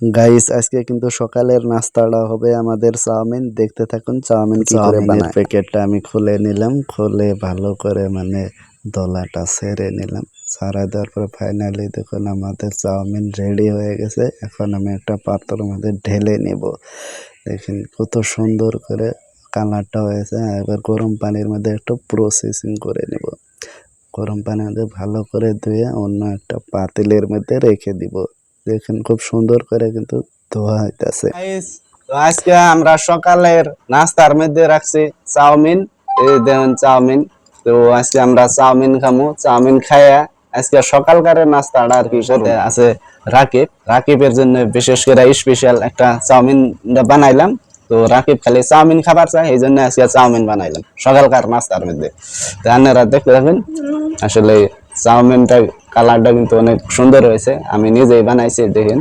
Guys আজকে কিন্তু সকালের নাস্তাটা হবে আমাদের চাউমিন। দেখতে থাকুন চাউমিন কি করে বানায়। প্যাকেটটা আমি খুলে নিলাম খুলে ভালো করে মানে দলাটা ছেড়ে নিলাম। সারা দেওয়ার পরে ফাইনালি দেখুন আমাদের চাউমিন রেডি হয়ে গেছে। এখন আমি একটা পাত্রের মধ্যে ঢেলে নিব। দেখেন কত সুন্দর করে কালারটা হয়েছে। এবার গরম পানির মধ্যে একটু প্রসেসিং করে নিব। গরম পানির মধ্যে ভালো করে ধুয়ে অন্য একটা পাতিলের মধ্যে রেখে দিব। দেখেন, খুব সুন্দর করে কিন্তু ধোয়া হইতাছে। আজকে আমরা সকালের নাস্তার মধ্যে রাখছি চাউমিন। এই দেখুন চাউমিন। তো আজকে আমরা চাউমিন খামু। চাউমিন খাইয়া আজকে সকালকার নাস্তাটা আর কি সাথে আছে রাকিব। রাকিবের জন্য বিশেষ করে স্পেশাল একটা চাউমিন বানাইলাম। তো রাকিব খালি চাউমিন খাবার চাই এই জন্য আজকে চাউমিন বানাইলাম সকালকার নাস্তার মধ্যে। তো আপনারা দেখতে থাকুন, আসলে চাউমিনটা কালারটা কিন্তু অনেক সুন্দর হয়েছে। আমি নিজেই বানাইছি দেখেন।